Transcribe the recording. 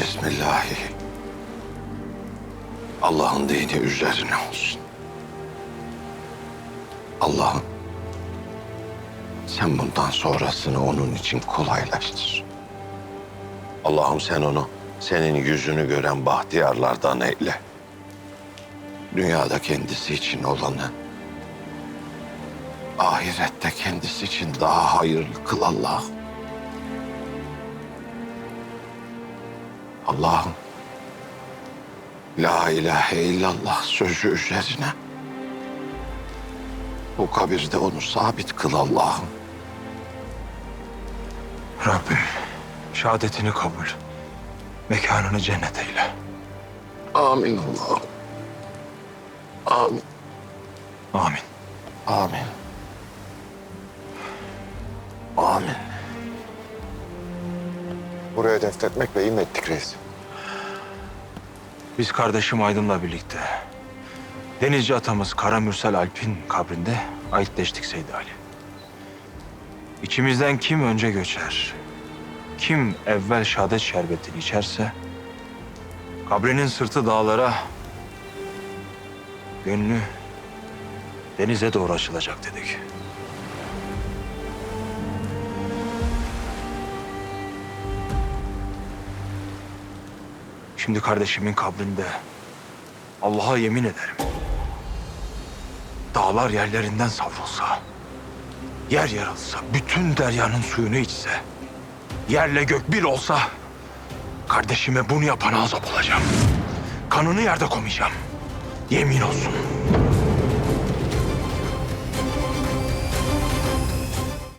Bismillahi. Allah'ın dini üzerine olsun. Allah'ım sen bundan sonrasını onun için kolaylaştır. Allah'ım sen onu senin yüzünü gören bahtiyarlardan eyle. Dünyada kendisi için olanı ahirette kendisi için daha hayırlı kıl Allah'ım. Allah'ım La ilahe illallah sözü üzerine bu kabirde onu sabit kıl Allah'ım. Rabbim şehadetini kabul. Mekanını cennet eyle. Amin Allah'ım. Amin. Amin. Amin. Amin. Buraya defnetmekle iyi mi ettik reis? Biz kardeşim Aydın'la birlikte Denizci atamız Kara Mürsel Alp'in kabrinde ayıtleştik Seydi Ali. İçimizden kim önce göçer, kim evvel şehadet şerbetini içerse, kabrinin sırtı dağlara, gönlü denize doğru açılacak dedik. Şimdi kardeşimin kabrinde Allah'a yemin ederim. Dağlar yerlerinden savrulsa, yer yarılsa, bütün deryanın suyunu içse, yerle gök bir olsa, kardeşime bunu yapana azap olacağım. Kanını yerde koymayacağım. Yemin olsun.